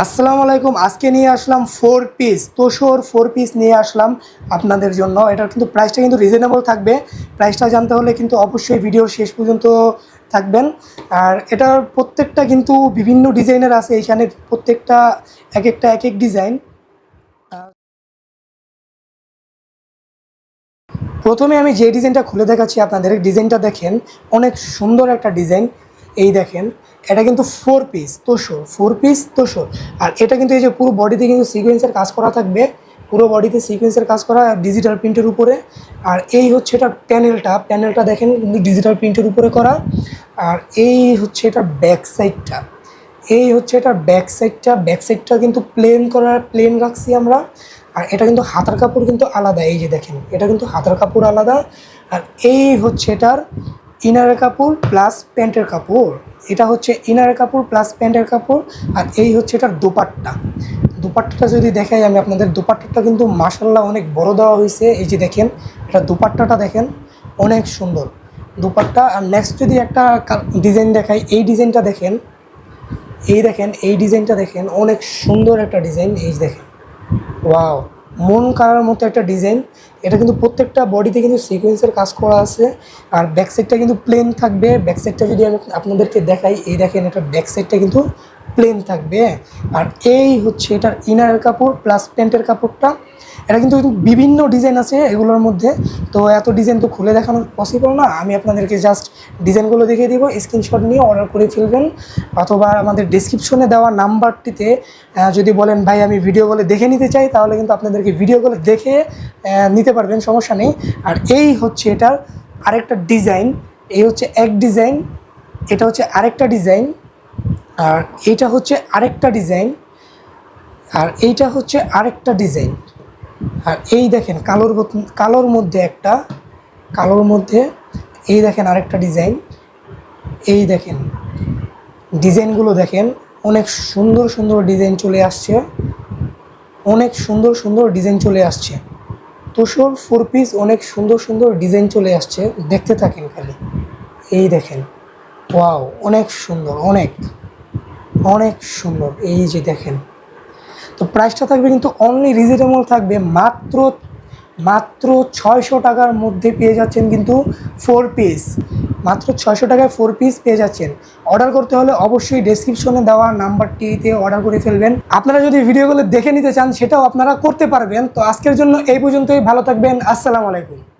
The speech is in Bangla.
আসসালামু আলাইকুম। আজকে নিয়ে আসলাম ফোর পিস তোষর ফোর পিস নিয়ে আসলাম আপনাদের জন্য। এটার কিন্তু প্রাইসটা কিন্তু রিজনেবল থাকবে। প্রাইসটা জানতে হলে কিন্তু অবশ্যই ভিডিও শেষ পর্যন্ত থাকবেন। আর এটার প্রত্যেকটা কিন্তু বিভিন্ন ডিজাইনের আছে। এখানে প্রত্যেকটা এক একটা এক এক ডিজাইন। প্রথমে আমি যে ডিজাইনটা খুলে দেখাচ্ছি আপনাদের ডিজাইনটা দেখেন। অনেক সুন্দর একটা ডিজাইন। এই দেখেন। এটা কিন্তু ফোর পিস তোষর ফোর পিস তোষর। আর এটা কিন্তু এই যে পুরো বডিতে কিন্তু সিকোয়েন্সের কাজ করা থাকবে, পুরো বডিতে সিকোয়েন্সের কাজ করা ডিজিটাল প্রিন্টের উপরে। আর এই হচ্ছে এটা প্যানেলটা প্যানেলটা দেখেন কিন্তু ডিজিটাল প্রিন্টের উপরে করা। আর এই হচ্ছে এটা ব্যাক সাইডটা এই হচ্ছে এটার ব্যাক সাইডটা ব্যাক সাইডটা কিন্তু প্লেন করার প্লেন রাখছি আমরা। আর এটা কিন্তু হাতার কাপড় কিন্তু আলাদা, এই যে দেখেন, এটা কিন্তু হাতার কাপড় আলাদা। আর এই হচ্ছে এটার ইনারের কাপড় প্লাস প্যান্টের কাপড়। এটা হচ্ছে ইনারের কাপড় প্লাস প্যান্টের কাপড়, আর এই হচ্ছে এটার দোপাট্টা। দোপাট্টাটা যদি দেখাই আমি আপনাদের, দোপাট্টাটা কিন্তু মাসাল্লাহ অনেক বড় দেওয়া হয়েছে। এই যে দেখেন, এটা দোপাট্টাটা দেখেন, অনেক সুন্দর। দুপাট্টা, আর নেক্সট যদি একটা ডিজাইন দেখাই, এই ডিজাইনটা দেখেন, এই দেখেন, এই ডিজাইনটা দেখেন, অনেক সুন্দর একটা ডিজাইন এই দেখেন। ওয়াও মন কাড়ার মতো একটা ডিজাইন এটা কিন্তু প্রত্যেকটা বডিতে কিন্তু সিকোয়েন্সের কাজ করা আছে। আর ব্যাক সাইডটা কিন্তু প্লেন থাকবে। ব্যাক সাইডটা যদি আমি আপনাদেরকে দেখাই, এই দেখেন একটা ব্যাক সাইডটা কিন্তু প্লেন থাকবে আর এই হচ্ছে এটার ইনারের কাপড় প্লাস প্যান্টের কাপড়টা। এটা কিন্তু বিভিন্ন ডিজাইন আছে এগুলোর মধ্যে। তো এত ডিজাইন তো খুলে দেখানো পসিবল না। আমি আপনাদেরকে জাস্ট ডিজাইনগুলো দেখিয়ে দিব স্ক্রিনশট নিয়ে অর্ডার করে ফেলবেন। অথবা আমাদের ডিসক্রিপশনে দেওয়া নাম্বারটিতে যদি বলেন, ভাই, আমি ভিডিও বলে দেখে নিতে চাই, তাহলে কিন্তু আপনাদেরকে ভিডিওগুলো দেখে নিতে পারবেন, সমস্যা নেই। আর এই হচ্ছে এটার আরেকটা ডিজাইন এই হচ্ছে এক ডিজাইন এটা হচ্ছে আরেকটা ডিজাইন আর এইটা হচ্ছে আরেকটা ডিজাইন, আর এইটা হচ্ছে আরেকটা ডিজাইন। আর এই দেখেন কালোর কালোর মধ্যে একটা, কালোর মধ্যে এই দেখেন আরেকটা ডিজাইন। এই দেখেন ডিজাইনগুলো দেখেন, অনেক সুন্দর সুন্দর ডিজাইন চলে আসছে। অনেক সুন্দর সুন্দর ডিজাইন চলে আসছে। তোষর ফোর পিস অনেক সুন্দর সুন্দর ডিজাইন চলে আসছে, দেখতে থাকেন খালি। এই দেখেন, ওয়াও, অনেক সুন্দর, অনেক। অনেক সুন্দর। এই যে দেখেন। তো প্রাইসটা থাকবে কিন্তু অনলি রিজনেবল থাকবে মাত্র মাত্র ছয়শো টাকার মধ্যে পেয়ে যাচ্ছেন কিন্তু ফোর পিস মাত্র ছয়শো টাকায় ফোর পিস পেয়ে যাচ্ছেন। অর্ডার করতে হলে অবশ্যই ডেসক্রিপশনে দেওয়া নাম্বারটিতে অর্ডার করে ফেলবেন। আপনারা যদি ভিডিওগুলো দেখে নিতে চান, সেটাও আপনারা করতে পারবেন। তো আজকের জন্য এই পর্যন্তই। ভালো থাকবেন। আসসালামু আলাইকুম।